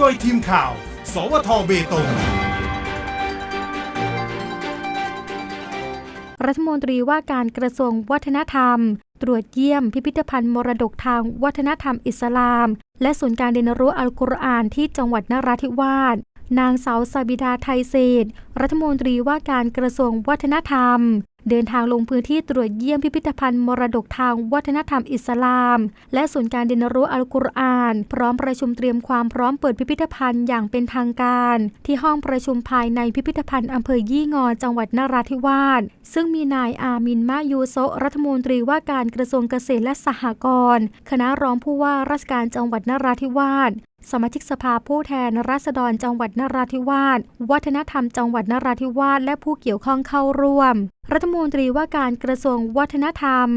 โดยทีมข่าว สวทเบตง รัฐมนตรีว่าการกระทรวงวัฒนธรรม ตรวจเยี่ยมพิพิธภัณฑ์มรดกทางวัฒนธรรมอิสลาม และศูนย์การเรียนรู้อัลกุรอานที่จังหวัดนราธิวาสนางสาวซาบิดาไทยเศษรัฐมนตรีว่าการกระทรวงวัฒนธรรม เดินทางลงพื้นที่ตรวจเยี่ยมพิพิธภัณฑ์มรดกทางวัฒนธรรมอิสลาม และศูนย์การเรียนรู้อัลกุรอาน พร้อมประชุมเตรียมความพร้อมเปิดพิพิธภัณฑ์อย่างเป็นทางการ ที่ห้องประชุมภายในพิพิธภัณฑ์อำเภอยี่งอจังหวัดนราธิวาสซึ่งมีนายอามินมายูโซรัฐมนตรีว่าการกระทรวงเกษตรและสหกรณ์คณะรองผู้ว่าราชการจังหวัดนราธิวาสสมาชิกสภาผู้แทนราษฎรจังหวัดนราธิวาส วัฒนธรรมจังหวัดนราธิวาส และผู้เกี่ยวข้องเข้าร่วม รัฐมนตรีว่าการกระทรวงวัฒนธรรม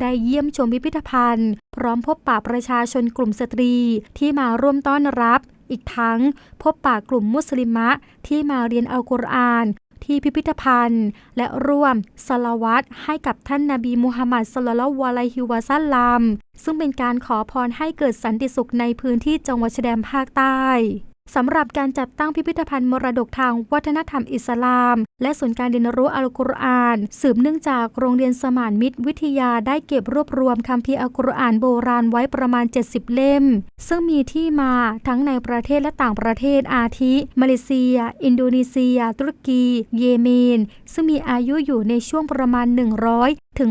ได้เยี่ยมชมพิพิธภัณฑ์ พร้อมพบปะประชาชนกลุ่มสตรี ที่มาร่วมต้อนรับ อีกทั้งพบปะกลุ่มมุสลิมะที่มาเรียนอัลกุรอาน ที่พิพิธภัณฑ์ และร่วมสลาวัตให้กับท่านนาบีมูฮัมมัดสลลัลวะลัยฮิวะซัลลัมซึ่งเป็นการขอพรให้เกิดสันติสุขในพื้นที่จังหวัดชายแดนภาคใต้ สำหรับการจัดตั้งพิพิธภัณฑ์มรดกทางวัฒนธรรมอิสลาม และศูนย์การเรียนรู้อัลกุรอาน สืบเนื่องจากโรงเรียนสมานมิตรวิทยาได้เก็บรวบรวมคัมภีร์อัลกุรอานโบราณไว้ประมาณ 70 เล่ม ซึ่งมีที่มาทั้งในประเทศและต่างประเทศอาทิ มาเลเซีย อินโดนีเซีย ตุรกี เยเมน ซึ่งมีอายุอยู่ในช่วงประมาณ 100 ถึง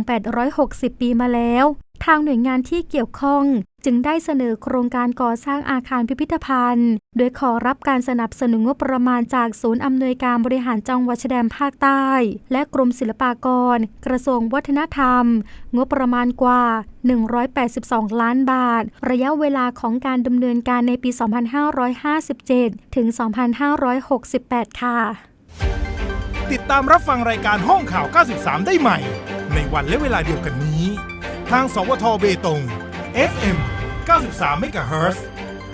860 ปีมาแล้วทางหน่วยงานที่เกี่ยวข้อง จึงได้เสนอโครงการก่อสร้างอาคารพิพิธภัณฑ์ โดยขอรับการสนับสนุนงบประมาณจากศูนย์อำนวยการบริหารจังหวัดชายแดนภาคใต้ และกรมศิลปากร กระทรวงวัฒนธรรม งบประมาณกว่า 182 ล้านบาท ระยะเวลาของการดำเนินการในปี 2557 ถึง 2568 ค่ะ ติดตามรับฟังรายการห้องข่าว 93 ได้ใหม่ ในวันและเวลาเดียวกันนี้ ทางสวทเบตง FM 93 MHz เฮิรตซ์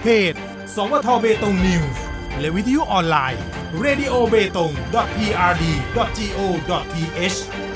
เพจ สวทเบตงนิวส์และวิทยุออนไลน์ radio b e t o n g prd go th